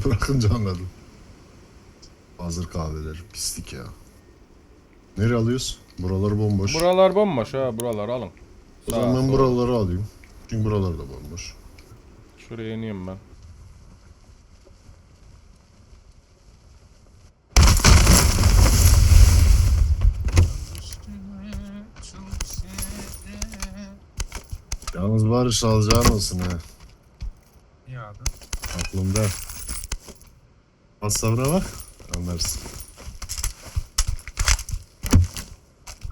Bırakınca anladım. Hazır kahveler pislik ya. Nereye alıyoruz? Buralar bomboş. Buralar bomboş ha buralar alın. o Sağ, zaman ben buraları alayım. Çünkü buralar da bomboş. Şuraya ineyim ben. Yalnız Barış alacağın olsun ha. İyi abi. Aklımda. WhatsApp'ına bak. Anlarsın.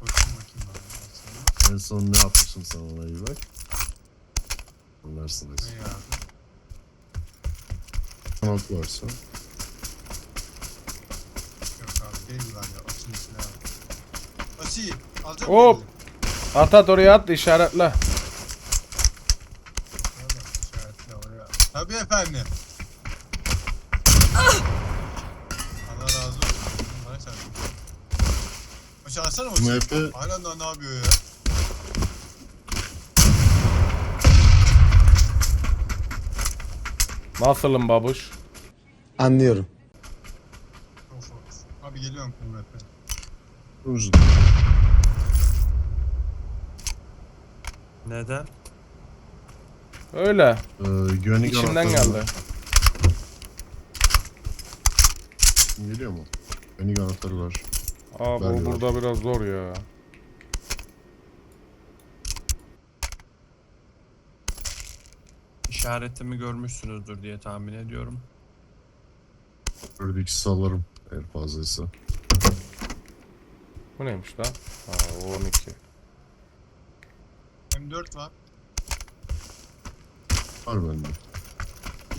Bakayım bakayım abi. En son ne yapmışım sana ona iyi bak. Anlarsınız. İyi abi. Kanat varsa. Yok abi değil bence. Açın içine abi. Asi alacak Hop. At at oraya at işaretle. Tabii efendim. Allah razı olsun. Bana çarptı. O Bu MHP Hala da ne yapıyor ya? Nasılım babuş? Anlıyorum. Abi geliyorum MHP. uzun. Neden? Öyle. Ee, güvenlik İçimden geldi. Geliyor mu? Güvenlik anahtarı var. Abi Ben o burada biraz zor ya. İşaretimi görmüşsünüzdür diye tahmin ediyorum. Böyle ikisi alırım. Eğer fazlaysa. Bu neymiş lan? Ha o 12. M4 var. Var bende.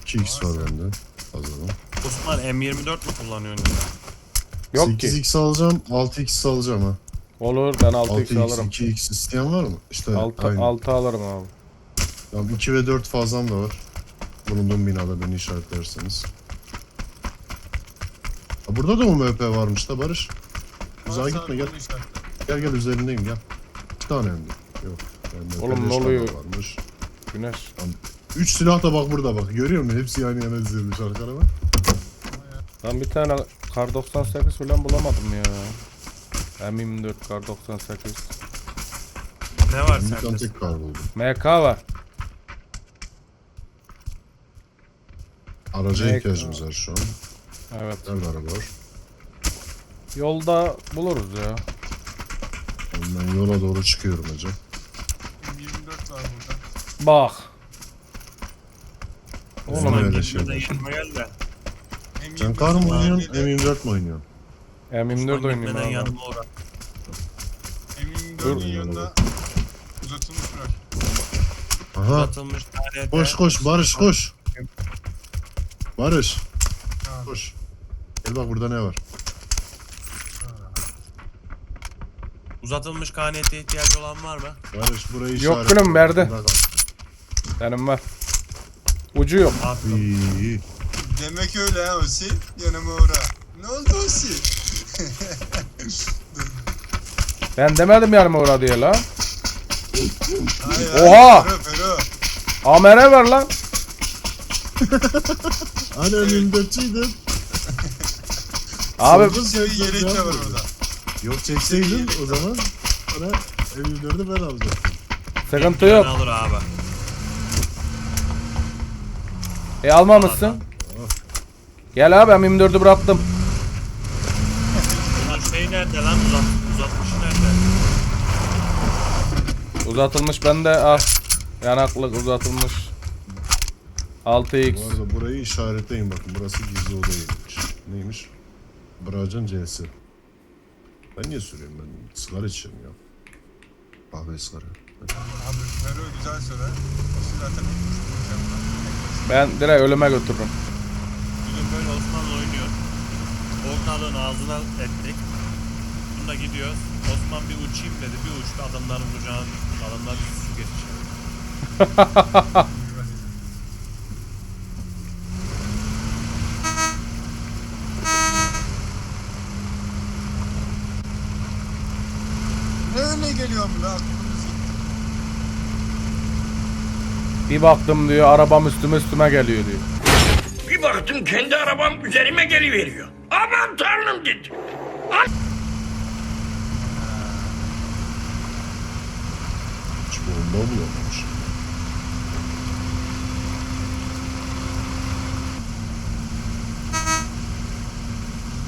2x var bende. Fazladan. Osman M24 mü kullanıyorsun? yine? Yok ki. 8x alacağım. 6x alacağım ha. Olur ben 6x 6x, alırım. 2x isteyen var mı? İşte 6, aynı. 6 alırım abi. Tamam 2 ve 4 fazlam da var. Bulunduğum binada beni işaretlerseniz. Ha, burada da mı MP varmış da Barış? Uzağa gitme gel. Gel gel üzerindeyim gel. İki tane hem de. Yok. bende Oğlum, ne oluyor? Varmış. Güneş. Üç silah da bak burada bak. Görüyor musun? Hepsi yan yana dizilmiş arkana bak. Ben bir tane kar 98 falan bulamadım ya. M24 kar 98. Ne var Bir tane sende? tek kar buldum. MK var. Araca Ne- ihtiyacımız var şu an. Evet. Nerede araba var? Yolda buluruz ya. Ben yola doğru çıkıyorum hocam. M24 var burada. Bak. Oğlum Oğlum öyle yanıma gel de. M24 Sen kar mı var, oynuyorsun? bir de M24 mi oynuyorsun? M24 Osman oynayayım abi. yanıma uğra. M24'ün Dur. yanında uzatılmış bırak. Aha. Uzatılmış tane Koş koş Barış koş. Barış Ha, koş. Gel bak burada ne var? Uzatılmış kaniyete ihtiyacı olan var mı? Barış burayı Yok işaret. gülüm, verdi. Bırak al. Benim var. Ucu yok. Attım. İyi, iyi. Demek öyle ha Osi. Yanıma uğra. Ne oldu Osi? Ben demedim yanıma uğra diye la. Hayır, Oha! Fero Fero. Amere ver lan. Hani M24'çüydün? Abi Bir sürü yelek de var orada. Yok çekseydin o zaman bana M24'ü ben alacaktım. sıkıntı yok. alır abi. E almamışsın. Gel abi M24'ü bıraktım. Ulan şey nerede lan uzat, uzatmış nerede? Uzatılmış bende al. Yanaklık uzatılmış. 6x. Bu arada burayı işaretleyin bakın burası gizli oda yeriymiş. Neymiş? Bracan C'si. Ben niye sürüyorum ben? Sigara içiyorum ya. Kahve sigara. Abi Fero güzel söyler. Zaten Ben direkt ölüme götürürüm. Böyle Osman'la oynuyor. Ortalığın ağzına ettik. Bunda gidiyoruz. Osman bir uçayım dedi. Bir uçtu adamların kucağına. Adamlar bir su geçiyor. Ne öne geliyorum aklımızı. Bir baktım diyor arabam üstüme üstüme geliyor diyor. Bir baktım kendi arabam üzerime geliveriyor. Aman tanrım dedim. Hiç bomba bulamamış.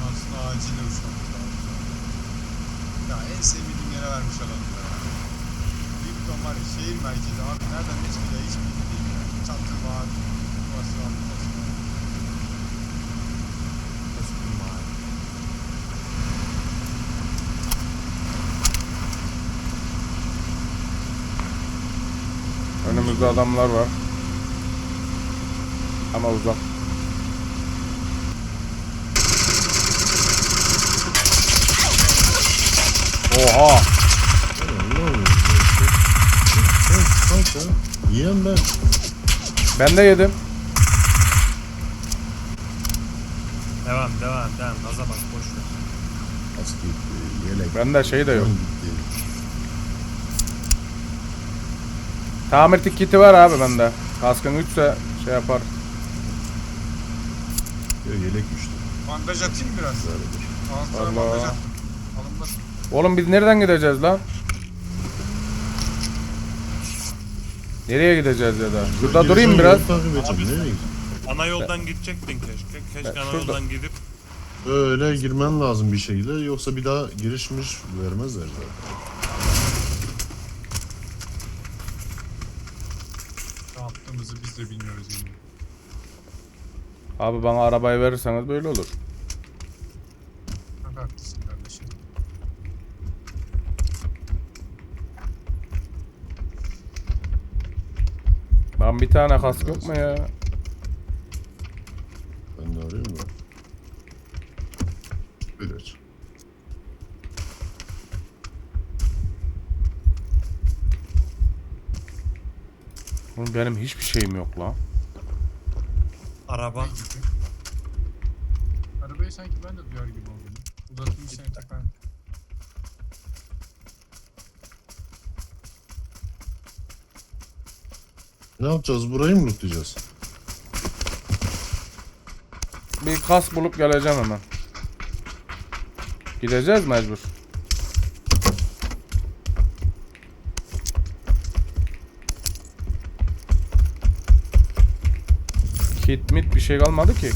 Aslında acilen uçmamız lazım. Ya en sevmediğim yere vermiş adamı ya. Lipton var ya şehir merkezi abi nereden ne çıkacağı hiç belli değil ya. Çatır var. Burası var. Burası var. Burası var. Önümüzde adamlar var. Ama uzak. Oha! Yiyen ben. Ben de yedim. Devam devam devam. Gaza bak boş ver. Gitti. Yelek. Bende şey de yok. Tamir kiti var abi bende. Kaskın 3 ise şey yapar. Ya yelek düştü. Bandaj atayım biraz? Ağzına Allah. bandaj. Alınmasın. Oğlum biz nereden gideceğiz lan? Nereye gideceğiz ya da? Şurada durayım biraz. Yol takip edeceğim. Nereye gideceğim? Ana yoldan gidecektin keşke. Keşke Ben ana şurada. yoldan gidip Öyle girmen lazım bir şekilde. Yoksa bir daha girişmiş vermezler zaten. Ne yaptığımızı biz de bilmiyoruz yani. Abi bana arabayı verirseniz böyle olur. Çok haklısın kardeşim. Lan bir tane kask yok mu ya? Ben de arıyorum da. Bilir. Oğlum benim hiçbir şeyim yok lan. araba. Arabayı sanki ben de duyar gibi oldum. Uzatılmış seni tekrar. Ne yapacağız? Burayı mı lootlayacağız? Bir kask bulup geleceğim hemen. Gideceğiz mecbur. Kit mit bir şey kalmadı ki.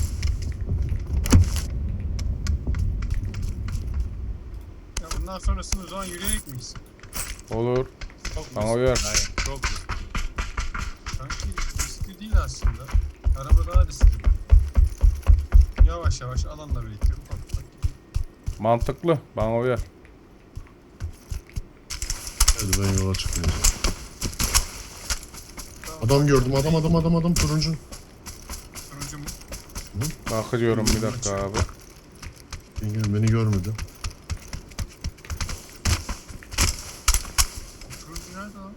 Ya bundan sonrasını o zaman yürüyerek mi gitsin? Olur. Çok Bana uyar. Hayır, çok riskli. Sanki riskli değil aslında. Araba daha riskli. Yavaş yavaş alanla birlikte ufak ufak gidiyor. Mantıklı. Bana uyar. Hadi ben yola. Tamam, Adam gördüm. Adam adam adam adam turuncu. Bakıyorum bir dakika abi. Yengem beni görmedi. Turuncu nerede lan?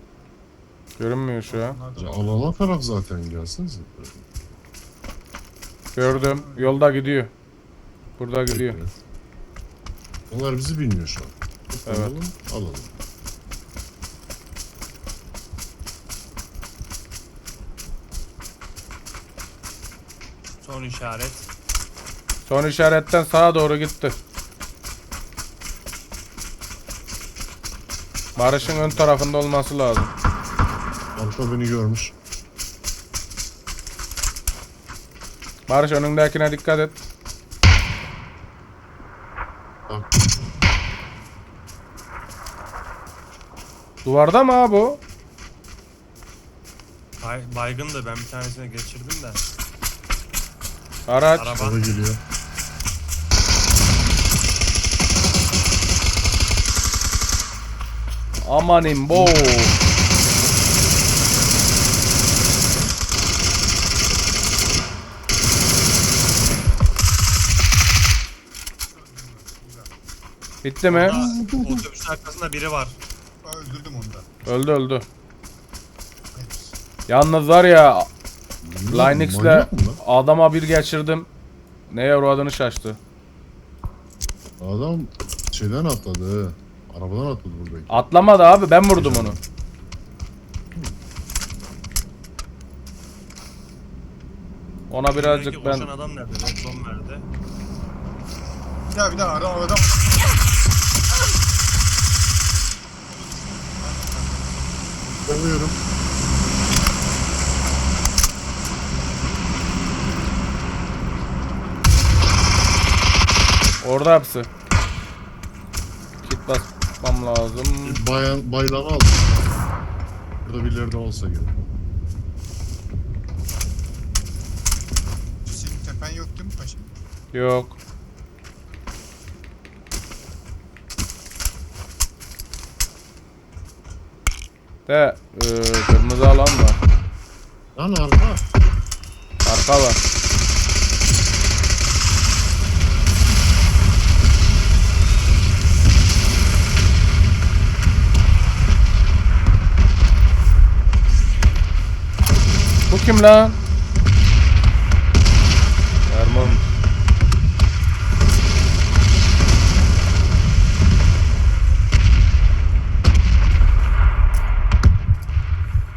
Görünmüyor şu an. Onlar da Ya alana taraf zaten gelsenize. Gördüm. Yolda gidiyor. Burada gidiyor. Onlar bizi bilmiyor şu an. Evet. Alalım, alalım. Son işaret. Son işaretten sağa doğru gitti. Barış'ın ön tarafında olması lazım. Arka beni görmüş. Barış önündekine dikkat et. Bak Duvarda mı abi o? Bay, baygın da ben bir tanesini geçirdim de. Araç. Araba. araba geliyor. Amanin bo. Bitti mi? Aa, otobüsün arkasında biri var. Öldürdüm onu da. Öldü öldü. Yalnız var ya Linux'le adama bir geçirdim. Neye uğradığını şaştı. Adam şeyden atladı. Arabadan atladı buradaki. Atlamadı abi ben vurdum onu. Ona birazcık ben adam nerede? Red zone nerede? Bir daha bir daha adam adam. Oluyorum. Orada hepsi. Kit basmam lazım. Bayan, baylanı aldım. Burada birileri de olsa gerek. Senin tepen yok değil mi paşam? Yok. De eee, kırmızı alan var. Lan arka. Arka var. Bu kim lan? Erman.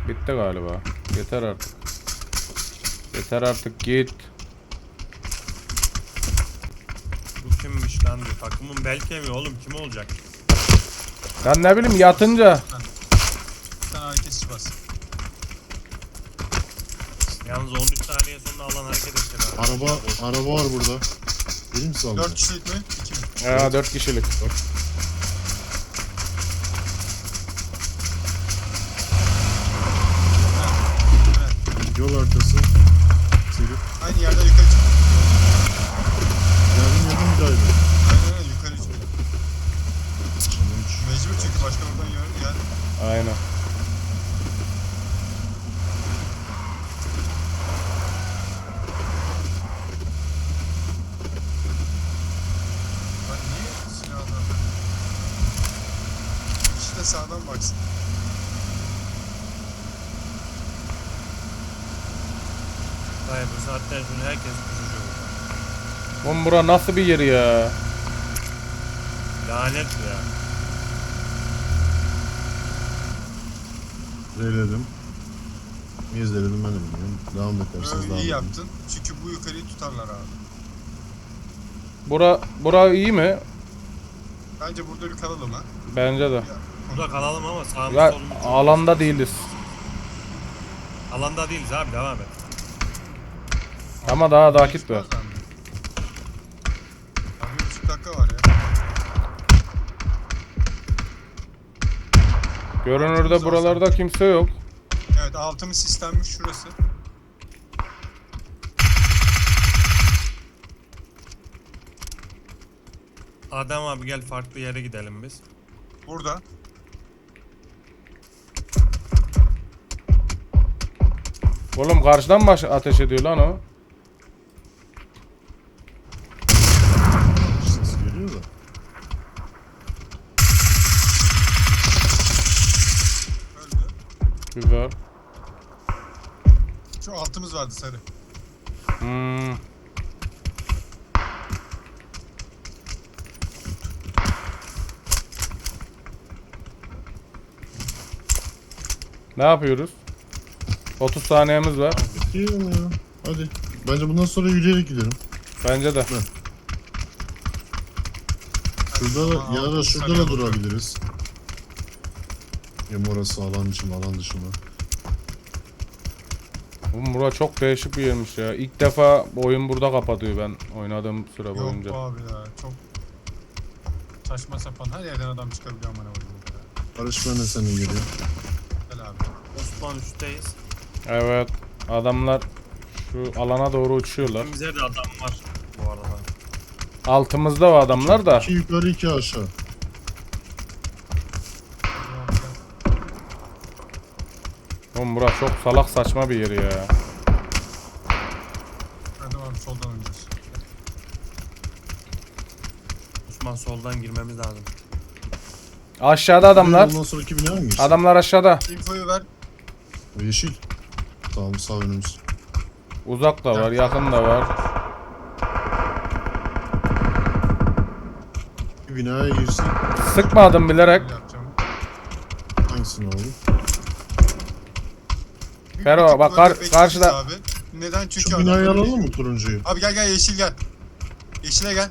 Bitti galiba. Yeter artık. Yeter artık git. Bu kimmiş lan bu? Takımın bel kemiği oğlum kim olacak? Ben ne bileyim yatınca. Sen herkes bas. Yalnız 13 saniye sonra alan hareket edecek. Araba, araba var burada. Değil mi sandın? 4 kişilik mi? 2 mi? Ya 4 kişilik. 4. Oğlum bura nasıl bir yer ya? Lanet ya. Zeyledim. Niye zeyledim ben de bilmiyorum. Devam ederseniz devam iyi edin. yaptın. Çünkü bu yukarıyı tutarlar abi. Bura bura iyi mi? Bence burada bir kalalım ha. Bence de. Burada kalalım ama sağımız Ya solumuz. alanda değiliz. Alanda değiliz abi devam et. Ama daha var. Çıkmazlar mı? Abi Görünürde buralarda kimse yok. Evet altımız sistemmiş şurası. Adem abi gel farklı yere gidelim biz. Burada. Oğlum karşıdan baş ateş ediyor lan o. Şu altımız vardı sarı. Hmm. Ne yapıyoruz? 30 saniyemiz var. Mu ya? Hadi. Bence bundan sonra yürüyerek gidelim. Bence de. Şurada da, ya da şurada da durabiliriz. Hem orası alan dışı mı alan dışı mı? Oğlum bura çok değişik bir yermiş ya. İlk defa oyun burada kapatıyor ben oynadığım süre Yok boyunca. bu abi ya çok saçma sapan her yerden adam çıkabiliyor amına koyayım. Barış ben de seninle geliyor. Gel abi. Osman üstteyiz. Evet. Adamlar şu alana doğru uçuyorlar. Bize de adam var bu arada. Altımızda o adamlar da. İki yukarı iki aşağı. Bura çok salak saçma bir yer ya. Hadi abi soldan oynayacağız. Osman soldan girmemiz lazım. Aşağıda adamlar. Ondan sonraki bina mı? Adamlar aşağıda. Infoyu ver. O yeşil. Tamam sağ önümüz. Uzak da var, yakın da var. Bir binaya girsin. Sıkmadım bilerek. Yapacağım. Hangisini alalım? Bir- Fero, bak kar- karşıda- Abi. Neden? Çünkü Şu binayı alalım mı turuncuyu? Abi gel gel yeşil gel. Yeşile gel.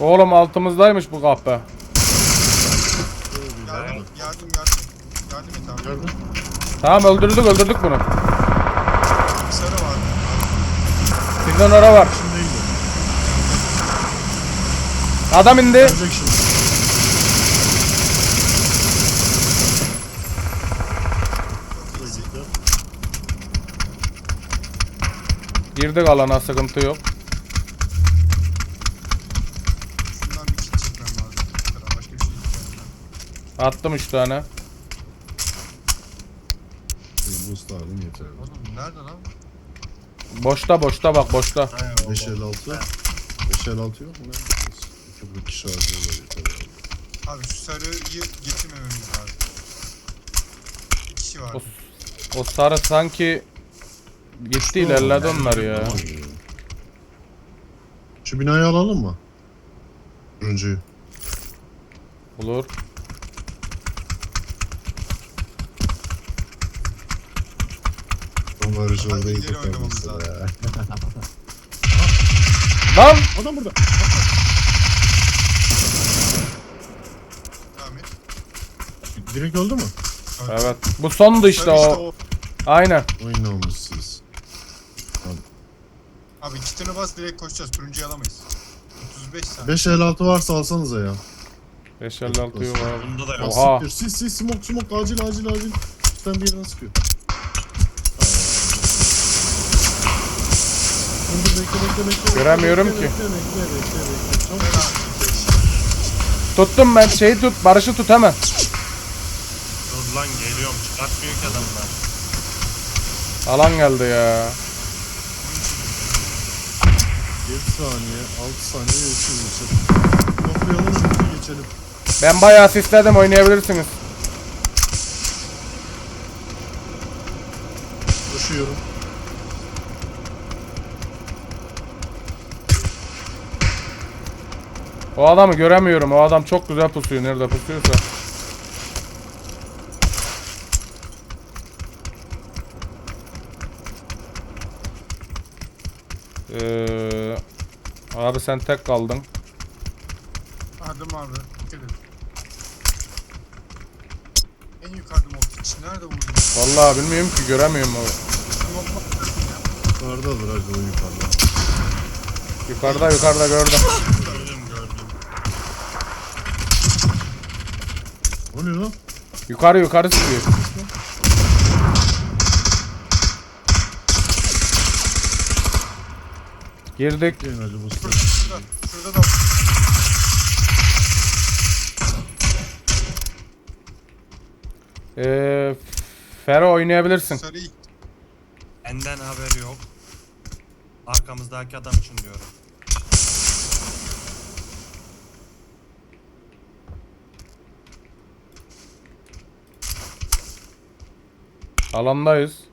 Oğlum altımızdaymış bu kahpe. Yardım yardım yardım. Yardım et abi. Tamam öldürdük öldürdük bunu. Bir sarı var. Sizden ora var. Şimdi değil de. Adam indi. Girdik alana sıkıntı yok. Attım 3 tane. Boost aldım yeter. Oğlum nerede lan? Boşta boşta bak boşta. 556. 556 yok mu? Bu kişi harcıyorlar yeter. Abi şu sarıyı getirmememiz lazım. Bir kişi var. O, o sarı sanki gitti ilerledi onlar ya. Şu binayı alalım mı? Turuncuyu. Olur. Barışı Hadi oynamamız kurtarmışlar ya. Lan! Adam burada. Devam et. Direkt öldü mü? Evet. Bu sondu işte Sarı o. Aynen. Oynamış siz. Abi kitini bas direkt koşacağız. Turuncuyu alamayız. 35 saniye. 556 varsa alsanıza ya. 556 yok abi. Bunda da yok. Oha. Siktir. Sis sis smoke smoke acil acil acil. Üstten bir yerden sıkıyor. Dur dur bekle bekle bekle. Göremiyorum bekle, ki. Bekle bekle bekle bekle. Çabuk. Ver abi. Tuttum ben şeyi tut. Barış'ı tut hemen. Lan geliyorum. Çıkartmıyor ki adamlar. Alan geldi ya. 7 saniye, 6 saniye geçiyoruz. Toplayalım hızlı geçelim. Ben bayağı sisledim oynayabilirsiniz. Koşuyorum. O adamı göremiyorum. O adam çok güzel pusuyor. Nerede pusuyorsa. Ee, abi sen tek kaldın. Adım abi. En yukarıda mı hiç nerede vurdun? Vallahi bilmiyorum ki göremiyorum o. Yukarıdadır o yukarıda. Yukarıda yukarıda gördüm. Gördüm gördüm. O ne lan? Yukarı yukarı çıkıyor. Girdik. Hadi bu Şurada, şurada, şurada da. Ee, Fero oynayabilirsin. Sarı. Benden haberi yok. Arkamızdaki adam için diyorum. Alandayız.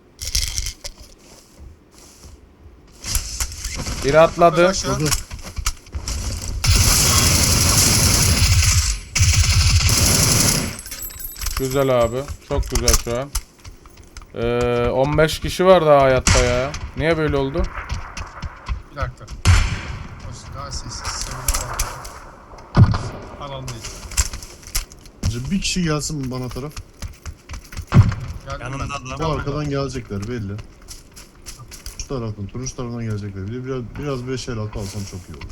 Biri atladı. Aşağı. Dur. Güzel abi. Çok güzel şu an. Ee, 15 kişi var daha hayatta ya. Niye böyle oldu? Bir dakika. Daha sessiz. Alandayız. Bir kişi gelsin bana taraf. Geldim Yanımda ben. adam Bu arkadan gelecekler belli. Şu taraftan, turuncu tarafından gelecekler. Bir de biraz, biraz 5 el altı alsam çok iyi olur.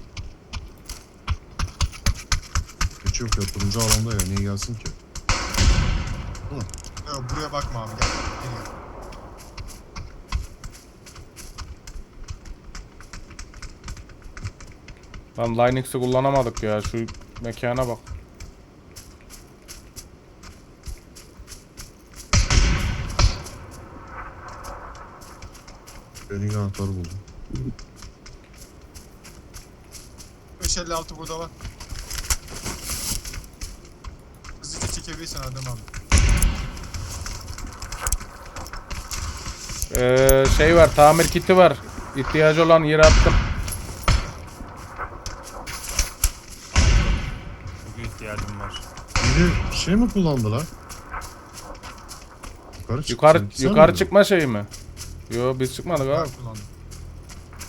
Hiç yok ya turuncu alanda ya niye gelsin ki? Yok, buraya bakma abi. Gel. Geliyor. Lan Linux'ı kullanamadık ya. Şu mekana bak. Benim anahtarı buldum. 556 burada var. Hızlıca çekebilirsen adam abi. Ee, şey var. Tamir kiti var. İhtiyacı olan yere attım. ihtiyacım var. Biri şey mi kullandı lan? Yukarı. Yukarı yukarı çıkma şeyi mi? Yo biz çıkmadık abi. Kullandım.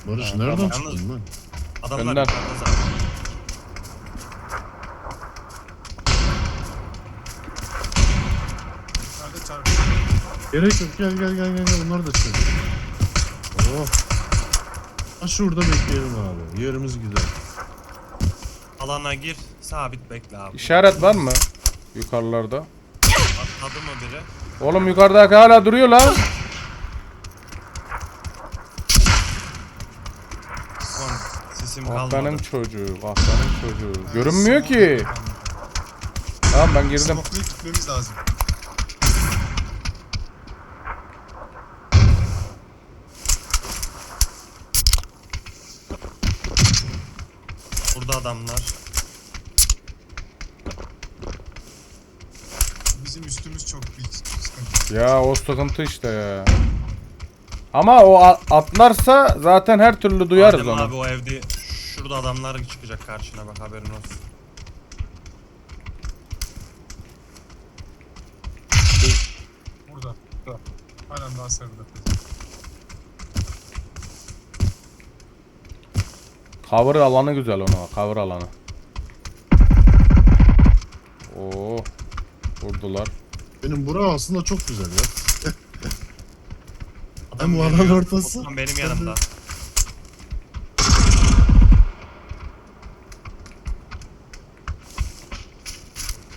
Barış Ha, nereden tamam. çıktın lan? Adamlar Önden. yukarıda zaten. Yukarıda çarptı. Gerek yok gel gel gel gel gel bunlar da çıkıyor. Oh. Ha şurada bekleyelim abi. Yerimiz güzel. Alana gir, sabit bekle abi. İşaret var mı? Yukarılarda. Atladı mı biri? Oğlum yukarıdaki hala duruyor lan. Son sesim kalmadı. Kahvenin çocuğu, kahvenin çocuğu. Görünmüyor ki. Tamam ben girdim. Smoke'layıp gitmemiz lazım. Burada adamlar. Bizim üstümüz çok büyük sıkıntı. Ya o sıkıntı işte ya. Ama o atlarsa zaten her türlü duyarız Adem onu. abi o evde şurada adamlar çıkacak karşına bak haberin olsun. Burada. Burada. Halen daha sarıda. Cover alanı güzel ona. Cover alanı. Oo. Vurdular. Benim bura aslında çok güzel ya. Adam Hem bu geliyor, ortası, Osman benim yanımda.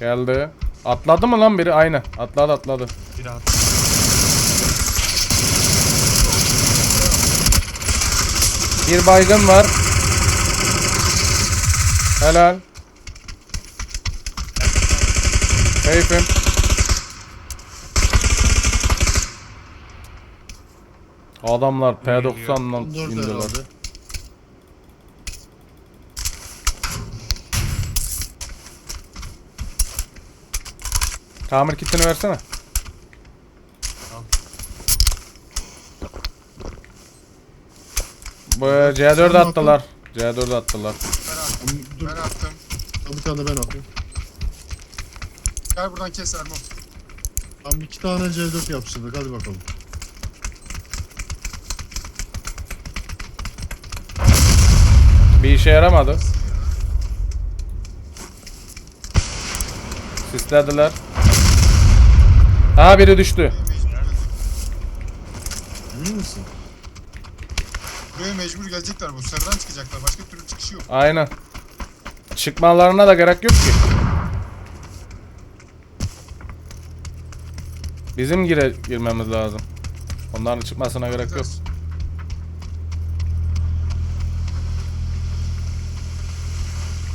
Geldi. Atladı mı lan biri? Aynen. Atladı atladı. Bir at. Bir baygın var. Helal. Keyfim. Adamlar P90'dan 14 indiler. Tamir kitini versene. Bu C4 attılar. C4 attılar. Ben attım. Dur Ben attım. bir tane de ben atayım. Gel buradan kes Ermo. Tamam iki tane C4 yapıştırdık hadi bakalım. Bir işe yaramadı. Sislediler. Aha biri düştü. Emin misin? Buraya mecbur gelecekler bu. Sarıdan çıkacaklar. Başka türlü çıkışı yok. Aynen. Çıkmalarına da gerek yok ki. Bizim gire girmemiz lazım. Onların çıkmasına gerek yok.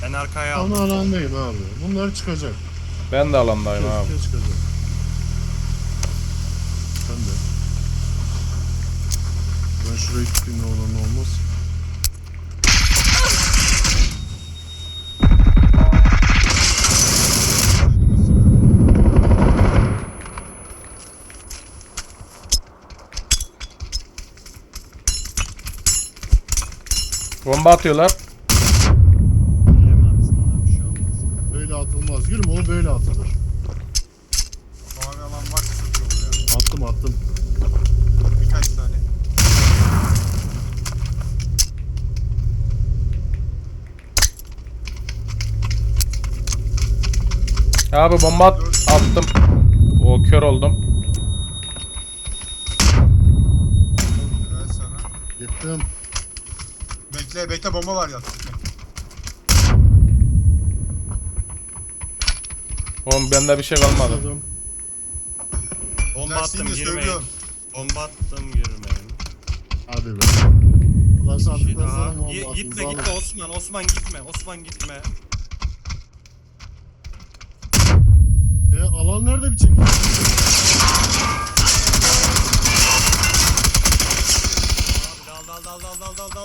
Ben arkaya aldım. Ana alandayım abi. Bunlar çıkacak. Ben de alandayım abi. Keşke çıkacak. Sen de. Ben şurayı tutayım ne olur ne olmaz. Bomba atıyorlar. Şey. Böyle atılmaz. Gülüm o böyle atılır. Mavi alan ya. Attım attım. Birkaç tane. Abi bomba at- attım. O kör oldum. Evet sana. Gittim. Bekle bekle bomba var ya. Oğlum bende bir şey kalmadı. Atladım. Bomba Lastiğini attım de girmeyin. söylüyorum. Bomba attım girmeyin. Hadi be. Ulan sen Bir şey attıktan daha. sonra bomba Gi- attın, gitme gitme Osman. Osman gitme. Osman gitme. E alan nerede bitecek? Dal dal dal dal dal dal dal.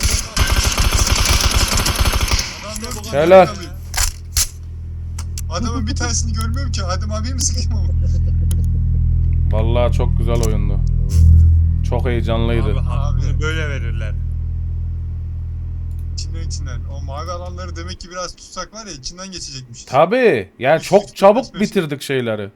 Helal. Adamın bir tanesini görmüyorum ki. Adem abiye mi sıkayım ama? Vallahi çok güzel oyundu. Çok heyecanlıydı. Abi, abi böyle verirler. Yeşillerin içinden. O mavi alanları demek ki biraz tutsak var ya içinden geçecekmiş. Tabii. Yani çok çabuk bitirdik şeyleri.